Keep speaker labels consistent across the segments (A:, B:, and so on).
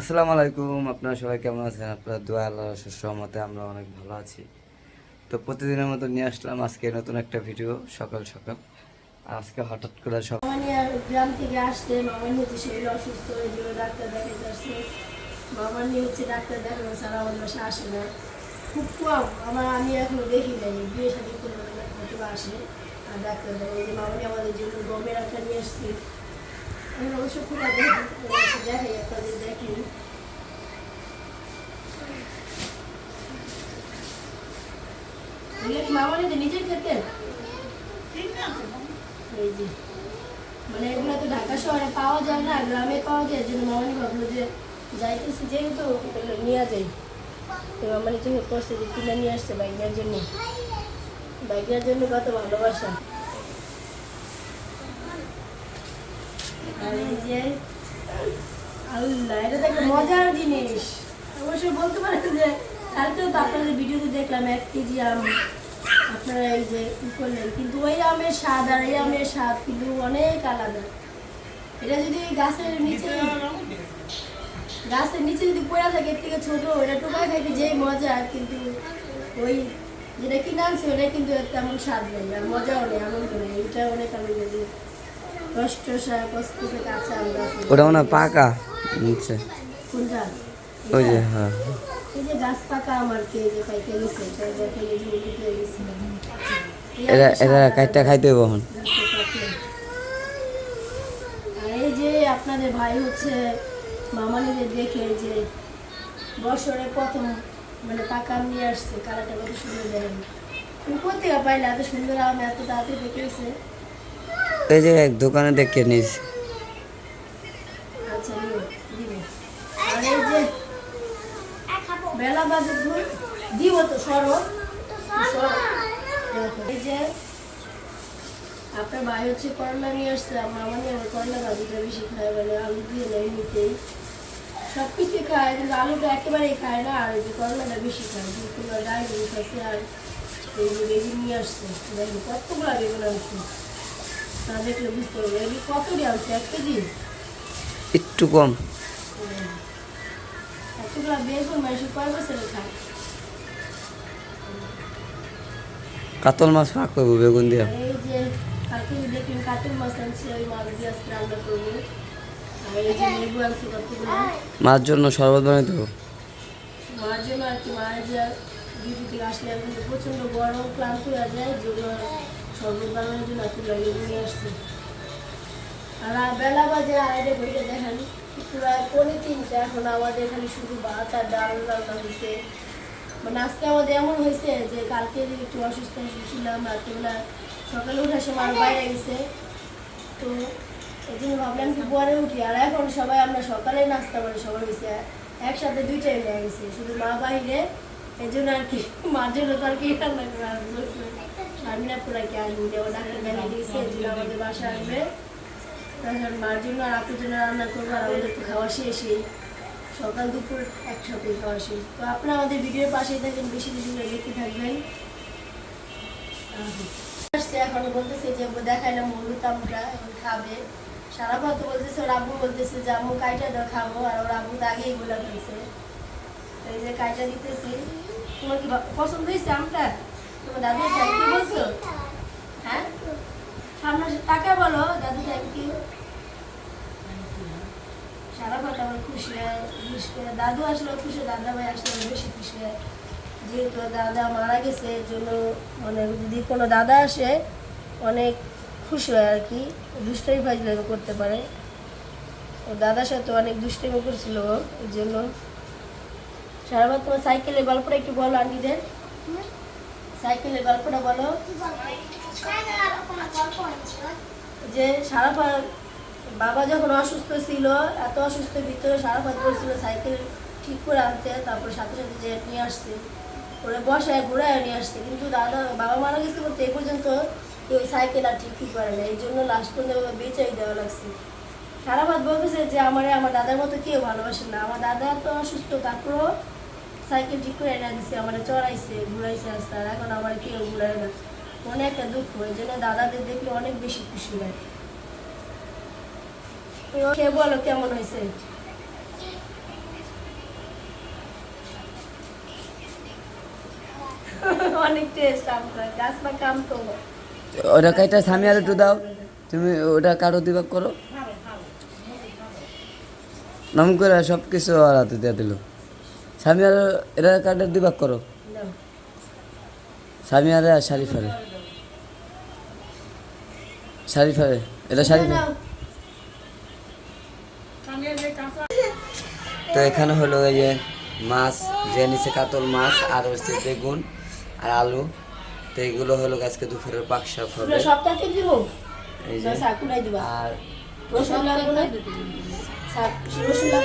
A: আসসালামু আলাইকুম, আপনারা সবাই কেমন আছেন? আপনারা দোয়া আল্লাহ সহমতে আমরা অনেক ভালো আছি। তো প্রতিদিনের মতো নিয়ে আসলাম আজকে নতুন একটা ভিডিও সকাল সকাল। আজকে হঠাৎ করে সব
B: গ্রাম থেকে আসছে, মামানি হচ্ছে শরীর অসুস্থ, এই জন্য ডাক্তার দেখাতে আসছে। মামানি হচ্ছে ডাক্তার দেখানো ছাড়া আমাদের বাসা আসে না। খুব কম আমার আমি এখনও দেখি নাই বিয়ে শাদি করে আসে, আর ডাক্তার দেখে এই যে মামানি আমাদের জন্য গমের একটা নিয়ে আসছে। অবশ্য দেখাই আপনাদের এই যে মানে এগুলো তো ঢাকা শহরে পাওয়া যায় না গ্রামে পাওয়া যায় যে মামানি ভাবলো যে যাইতেছি যেহেতু নিয়ে যাই তো মামানি যে কিনে নিয়ে আসছে বাইকের জন্য বাইকের জন্য কত ভালোবাসা এটা যদি গাছের নিচে গাছের নিচে যদি পড়া থাকে, এর থেকে ছোট ওটা টোকায় খাইতে যে মজা, কিন্তু ওই যেটা কিনে আনছে ওটা কিন্তু তেমন স্বাদ নেই, আর মজাও নেই, এমন করে এটা অনেক আমি যদি কষ্ট কষ্ট কাঁচা আম গাছ
A: ওটা মনে হয় পাকা ওই যে হ্যাঁ।
B: এই যে
A: এরা এরা কাইটটা খাইতে হইব এখন।
B: এই আপনাদের ভাই হচ্ছে মামানিদের দেখে যে বছরে প্রথম মানে পাকা নিয়ে আসছে কালারটা কত সুন্দর দেখেন। কোথেকে পাইলে এত সুন্দর আম এত তাড়াতাড়ি দেখেছে
A: এই যে দোকানে দেখে নিস।
B: আচ্ছা করলা মানে বেশি খায় মানে আলু দিয়ে সব খায়, কিন্তু আলুটা একেবারেই খায় না, আর যে করলাটা বেশি খায় কিন্তু আর নিয়ে আসছে। দেখুন কতগুলো বেগুন
A: একটু কম। কাতল মাছ ফাঁক করব, বেগুন দিয়া।
B: মাছ
A: জন্য শরবত বানাই দেবো।
B: মার জন্য আর কি, মায়ের যে ডিউটি থেকে আসলে প্রচণ্ড গরম, ক্লান্ত হয়ে যায় জন্য শরবত বানানোর জন্য একটু লেবু নিয়ে আসছে। আর বেলা বাজে আড়াইটে দেখেন, প্রায় পৌনে তিনটা এখন আমাদের এখানে শুধু ভাত আর ডাল রান্না হয়েছে। মানে আজকে আমাদের এমন হয়েছে যে কালকে একটু অসুস্থ ছিলাম, রাত্রিবেলা সকালে ওঠার সময় বাইরে গেছে। তো এই জন্য ভাবলাম কি পরে উঠি। আর এখন সবাই আমরা সকালে নাস্তা করে সবাই হয়েছে, একসাথে দুইটাই হয়ে গেছে। শুধু মা বাইরে এই জন্য আর কি তো আর কি রান্না করা আসবে ডাক্তার দিয়েছে, এই জন্য আমাদের বাসা আসবে। তখন মার জন্য আর জন্য রান্না করব, আর আমাদের তো খাওয়া শেষই সকাল, দুপুর একসাথে খাওয়া শেষ। তো আপনারা আমাদের ভিডিওর পাশেই থাকেন বেশি বেশি করে থাকবেন। আসছে বলতেছে যে দেখাইলাম, হলুদ এখন খাবে। সারা পথ বলতেছে, ওর আব্বু বলতেছে যে কাইটা খাব। আর ওর আব্বু তো আগেই বলে ফেলছে। এই যে কাইটা দিতেছি তোমার কি পছন্দ হয়েছে আমটা? তোমার দাদু থ্যাংক বলছো? হ্যাঁ? সামনে বলো দাদু সারা খুশি হয় দাদু আসলে খুশি দাদা ভাই আসলে বেশি খুশি হয়। যেহেতু দাদা মারা গেছে এর জন্য মানে যদি কোনো দাদা আসে অনেক খুশি হয় আর কি দুষ্টামি ফাজলামি করতে পারে। ও দাদার সাথে অনেক দুষ্টামি করছিল ও, এই জন্য সারাবার তোমার সাইকেলের গল্পটা একটু বলো আন্টিদের। সাইকেলের গল্পটা বলো। যে সারাফাত বাবা যখন অসুস্থ ছিল এত অসুস্থ ভিতরে সারাফাত বলছিল সাইকেল ঠিক করে আনতে। তারপর সাথে সাথে যে নিয়ে আসছে ওরা বসায় ঘুরায় নিয়ে আসছে। কিন্তু দাদা বাবা মারা গেছে বলতে এই পর্যন্ত কেউ সাইকেল আর ঠিক ঠিক করে না এই জন্য লাস্ট পর্যন্ত বেচাই দেওয়া লাগছে। সারাফাত বলতেছে যে আমারে আমার দাদার মতো কেউ ভালোবাসে না। আমার দাদা তো অসুস্থ তারপরও সাইকেল ঠিক করে এনে দিছে, আমার চড়াইছে, ঘুরাইছে আসতে আর এখন আমার কেউ ঘুরায় না। মনে একটা দুঃখ ওই জন্য দাদাদের দেখলে অনেক বেশি খুশি হয়। কে বলো কেমন হয়েছে?
A: সবকিছু আর হাতে দিয়ে দিল। স্বামী আর এটা কার্ডের দিবা করো? স্বামী আরে আর শাড়ি ফারে শাড়ি ফারে এটা শাড়ি তো এখানে হলো এই যে মাছ যে নিচে কাতল মাছ আর হচ্ছে বেগুন আর আলু। তো এইগুলো হলো আজকে দুপুরের পাক শাক হবে।
B: সপ্তাহে দিব?
A: এই যে।
B: না সাকুলাই দিবা।
A: আর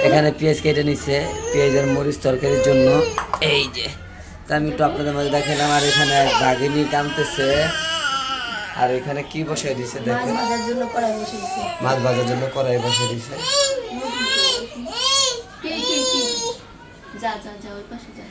A: এখানে পেঁয়াজ কেটে নিচ্ছে পেঁয়াজের মরিচ তরকারির জন্য। এই যে তা আমি একটু আপনাদের মাঝে দেখালাম আর এখানে বাঘিনি টানতেছে আর এখানে কি বসে দিছে দেখেন। মাছ ভাজার জন্য কড়াই বসে দিছে।
B: যা যা যা ওই পাশে যা।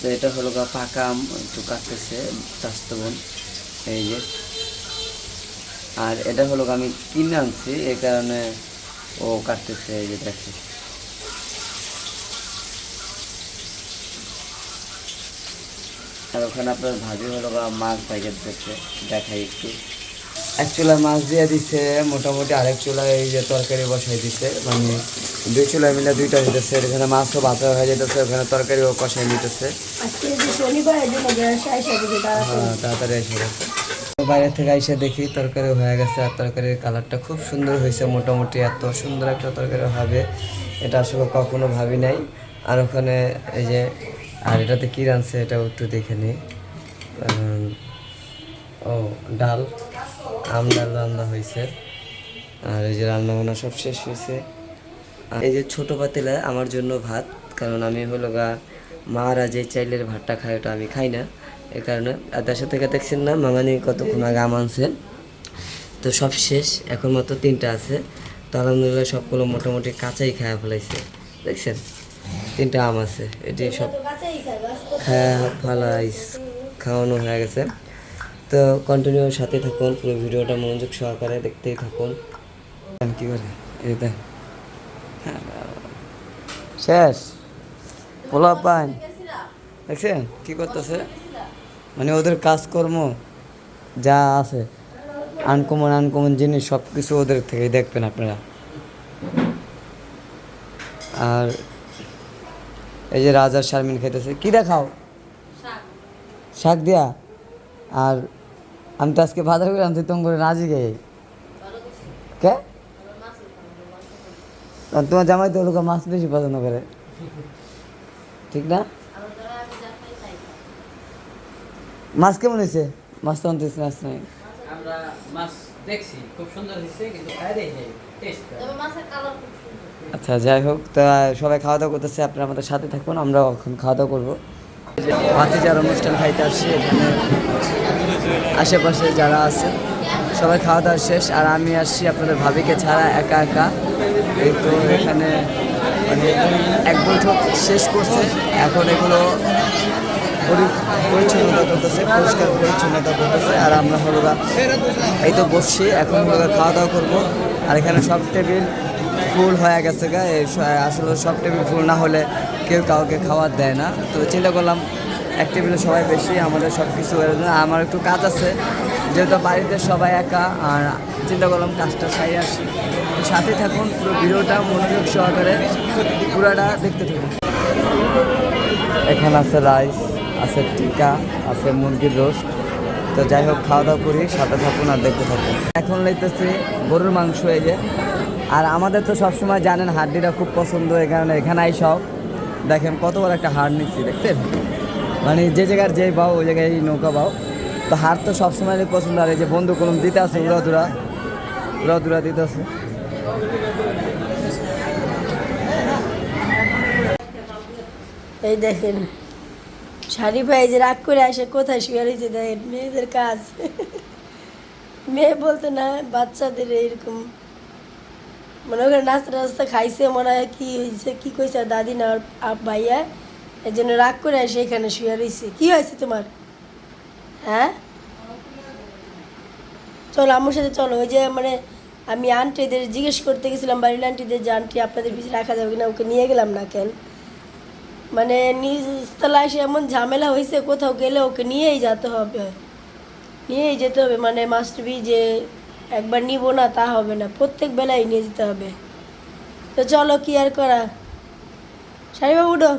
A: তো এটা হলো গা পাকা আম, একটু কাটতেছে স্বাস্থ্য বোন, এই যে। আর এটা হলো আমি কিনে আনছি, এই কারণে ও কাটতেছে, এই যে দেখে আর ওখানে আপনার ভাবি হলো গা মাছ, প্যাকেট দিচ্ছে দেখাই একটু। এক চুলা মাছ দিয়ে দিছে মোটামুটি আরেক চুলায় এই যে তরকারি বসাই দিছে মানে দুই চুলা মিলে দুইটা দিতেছে এখানে মাছও ভাজা হয়ে যেতেছে ওখানে তরকারিও কষাই নিতেছে। হ্যাঁ তাড়াতাড়ি এসে গেছে বাইরে থেকে এসে দেখি তরকারি হয়ে গেছে আর তরকারির কালারটা খুব সুন্দর হয়েছে মোটামুটি এত সুন্দর একটা তরকারি হবে এটা আসলে কখনো ভাবি নাই। আর ওখানে এই যে আর এটাতে কী রাঁধছে এটাও একটু দেখে নিই ও ডাল। আম ডাল রান্না হয়েছে। আর এই যে রান্না বান্না সব শেষ হয়েছে। এই যে ছোট পাতিলা, আমার জন্য ভাত, কারণ আমি হলো গা, মারা যে চাইলের ভাতটা খায় ওটা আমি খাই না। এই কারণে, আর দেশে থেকে দেখছেন না, মামানি কতক্ষণ আগে আম আনছে। তো সব শেষ, এখন মাত্র তিনটা আছে। তো আলহামদুলিল্লাহ সবগুলো মোটামুটি কাঁচাই খাওয়া ফেলাইছে। দেখছেন? তিনটা আম আছে। এটি সব খাওয়া ফেলাইস খাওয়ানো হয়ে গেছে। তো কন্টিনিউ সাথে থাকুন পুরো ভিডিওটা মনোযোগ সহকারে দেখতেই থাকুন। কি করে? এই দেখ। শেষ। পোলা পান দেখছেন? কি করতেছে? মানে ওদের কাজকর্ম যা আছে আনকমন আনকমন জিনিস সব কিছু ওদের থেকে দেখবেন আপনারা। আর এই যে রাজার শারমিন খাইতেছে কি দেখাও? শাক দিয়া? আর আমি তো আজকে বাজার করলাম তুই তোমার করে রাজি গে কে? তোমার জামাই তো লোক মাছ বেশি পছন্দ করে। ঠিক না? মাছ কেমন হয়েছে? মাছ তো আনতেছি মাছ নাই।
C: আমরা মাছ দেখছি খুব সুন্দর হয়েছে কিন্তু খাই দেখি টেস্ট
A: আচ্ছা যাই হোক তা সবাই খাওয়া দাওয়া করতেছে আপনারা আমাদের সাথে থাকুন আমরা এখন খাওয়া দাওয়া করব। যারা অনুষ্ঠান খাইতে আসছে এখানে আশেপাশে যারা আছে, সবাই খাওয়া দাওয়া শেষ, আর আমি আসছি আপনাদের ভাবিকে ছাড়া একা একা। এই তো এখানে মানে এক বৈঠক শেষ করছে। এখন এগুলো পরি- পরিচ্ছন্নতা করতেছে, পরিষ্কার পরিচ্ছন্নতা করতেছে, আর আমরা হলোরা এই তো বসছি, এখন হলো খাওয়া দাওয়া করব। আর এখানে সব টেবিল ফুল হয়ে গেছে গা আসলে সব টেবিল ফুল না হলে কেউ কাউকে খাবার দেয় না। তো চিন্তা করলাম এক সবাই বেশি, আমাদের সব কিছু। আমার একটু কাজ আছে, যেহেতু বাড়িতে সবাই একা, আর চিন্তা করলাম কাজটা সাই আসি। সাথে থাকুন, পুরো ভিডিওটা মনোযোগ সহকারে পুরাটা দেখতে থাকুন। এখানে আছে রাইস, আছে টিকা, আছে মুরগির রোস্ট। তো যাই হোক, খাওয়া দাওয়া করি, সাথে থাকুন আর দেখতে থাকুন। এখন লাইতেছি গরুর মাংস এই যে। আর আমাদের তো সবসময় জানেন, হাড্ডিটা খুব পছন্দ এখানে আই সব দেখেন কত বড় একটা হাড় নিচ্ছি, দেখছেন? মানে যে জায়গার যে বাও ওই জায়গায় নৌকা বাও তো হার তো সবসময় পছন্দ, আর এই যে বন্ধু কলম দিতে আছে উড়া দুরা। উড়া দুরা দিতে আছে
B: এই দেখেন শাড়ি ভাই যে রাগ করে আসে, কোথায় শুয়ে রয়েছে দেখেন, মেয়েদের কাজ। মেয়ে বলতে না, বাচ্চাদের এইরকম। মনে করে নাস্তা টাস্তা খাইছে, মনে হয় কি হয়েছে কি কইছে দাদি না, আর ভাইয়া। এই জন্য রাগ করে আসে এখানে শুয়ে রয়েছে কি হয়েছে তোমার? হ্যাঁ? চলো, আম্মুর সাথে চলো। ওই যে মানে আমি আন্টিদের জিজ্ঞেস করতে গেছিলাম, বাড়ির আন্টিদের যে আন্টি আপনাদের পিছিয়ে রাখা যাবে কিনা, ওকে নিয়ে গেলাম না কেন? মানে নিজতলা এসে এমন ঝামেলা হয়েছে কোথাও গেলে ওকে নিয়েই যেতে হবে। নিয়েই যেতে হবে মানে মাস্ট বি যে একবার নিব না, তা হবে না। প্রত্যেক বেলায় নিয়ে যেতে হবে। তো চলো, কি আর করা? সারিবাবু উঠো।